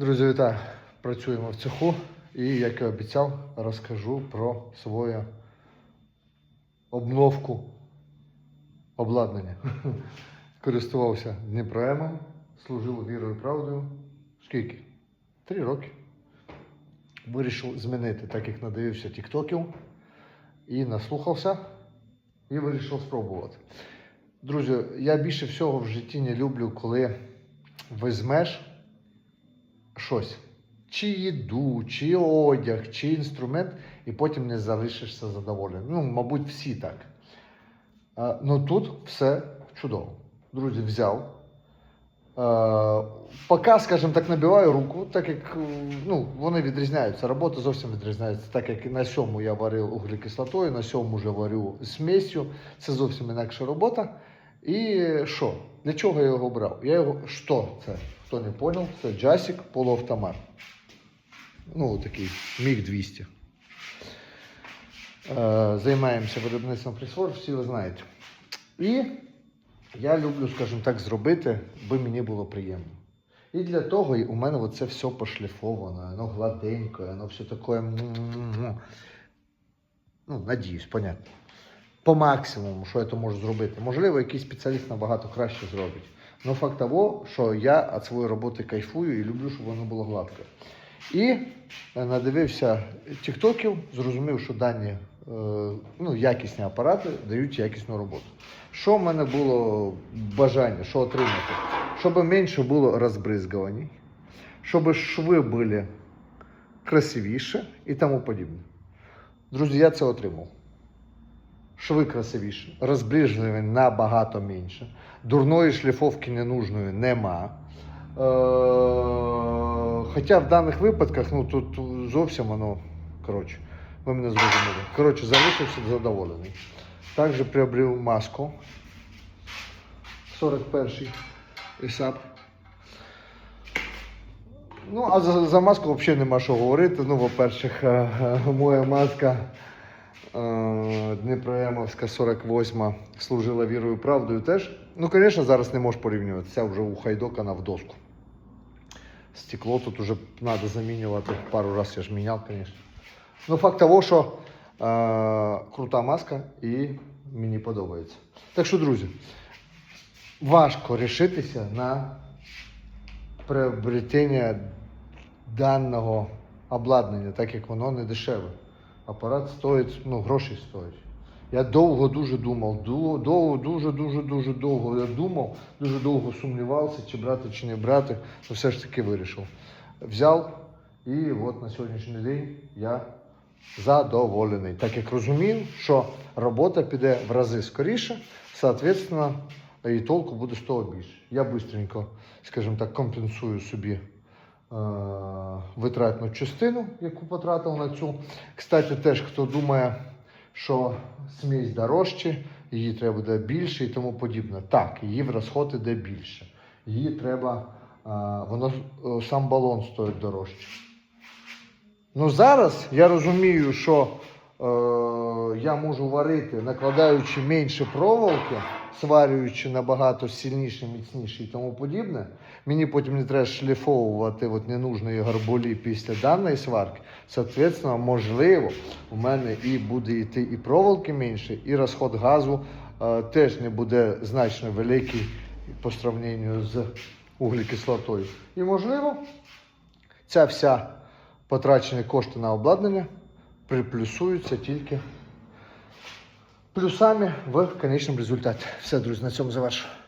Друзі, вітаю! Працюємо в цеху і, як і обіцяв, розкажу про свою обновку обладнання. Користувався Дніпроемом, служив вірою і правдою. Скільки? Три роки. Вирішив змінити, так як надивився тіктоків і наслухався, і вирішив спробувати. Друзі, я більше всього в житті не люблю, коли візьмеш щось. Чи їду, чи одяг, чи інструмент, і потім не залишишся задоволеним. Ну, мабуть, всі так. А, ну тут все чудово. Друзі, взяв. Е, поки, скажімо так, набиваю руку, так як е, ну, вони відрізняються. Робота зовсім відрізняється. Так як на сьому я варив углекислотою, на сьому вже варю смесю. Це зовсім інакша робота. І що? Для чого я його брав? Я його. Що це? Хто не поняв, це джасик полуавтомат. Ну, такий міг 200. Е, займаємося виробництвом присвор, всі ви знаєте. І я люблю, скажімо так, зробити, би мені було приємно. І для того і у мене це все пошліфовано, воно гладеньке, воно все таке. Ну, надіюсь, понятно. По максимуму, що я то можу зробити. Можливо, якийсь спеціаліст набагато краще зробить. Но факт того, що я від своєї роботи кайфую і люблю, щоб воно було гладке. І е, надивився тіктоків, зрозумів, що дані е, ну, якісні апарати дають якісну роботу. Що в мене було бажання, що отримати? Щоб менше було розбризгувань, щоб шви були красивіші і тому подібне. Друзі, я це отримав. Шви красивіші, набагато менше. Дурної шліфовки ненужної нема. Е, Хоча в даних випадках, ну тут зовсім воно, коротше, ви мене зрозуміли. Коротше, залишився задоволений. Також приобрів маску 41-й ІСАП. Ну, а за, за маску взагалі нема що говорити. Ну, по-перше, моя маска е, Дніпроємовська 48 служила вірою і правдою теж. Ну, звісно, зараз не можеш порівнювати. Ця вже ухайдокана в доску. Стекло тут уже треба замінювати. Пару разів я ж міняв, звісно. Ну, факт того, що е, крута маска і мені подобається. Так що, друзі, важко рішитися на приобретення даного обладнання, так як воно не дешеве. Апарат стоїть, ну, гроші стоїть. Я довго дуже думав, довго, дуже, дуже, дуже довго я думав, дуже довго сумнівався, чи брати, чи не брати, але все ж таки вирішив. Взяв і от на сьогоднішній день я задоволений. Так як розумію, що робота піде в рази скоріше, соответственно, і толку буде з того більше. Я швидко, скажімо так, компенсую собі витратну частину, яку потратив на цю. Кстати, теж хто думає, що смесь дорожче, її треба буде більше і тому подібне. Так, її в розход іде більше. Її треба, е, воно е, сам балон стоїть дорожче. Ну зараз я розумію, що е, я можу варити, накладаючи менше проволоки, сварюючи набагато сильніше, міцніше і тому подібне. Мені потім не треба шліфовувати от ненужної гарболі після даної сварки. Соответственно, можливо, у мене і буде йти і проволоки менше, і розход газу е, теж не буде значно великий по сравненню з углекислотою. І можливо, ця вся потрачені кошти на обладнання приплюсуються тільки плюсами в конечном результаті. Все, друзі, на цьому завершую.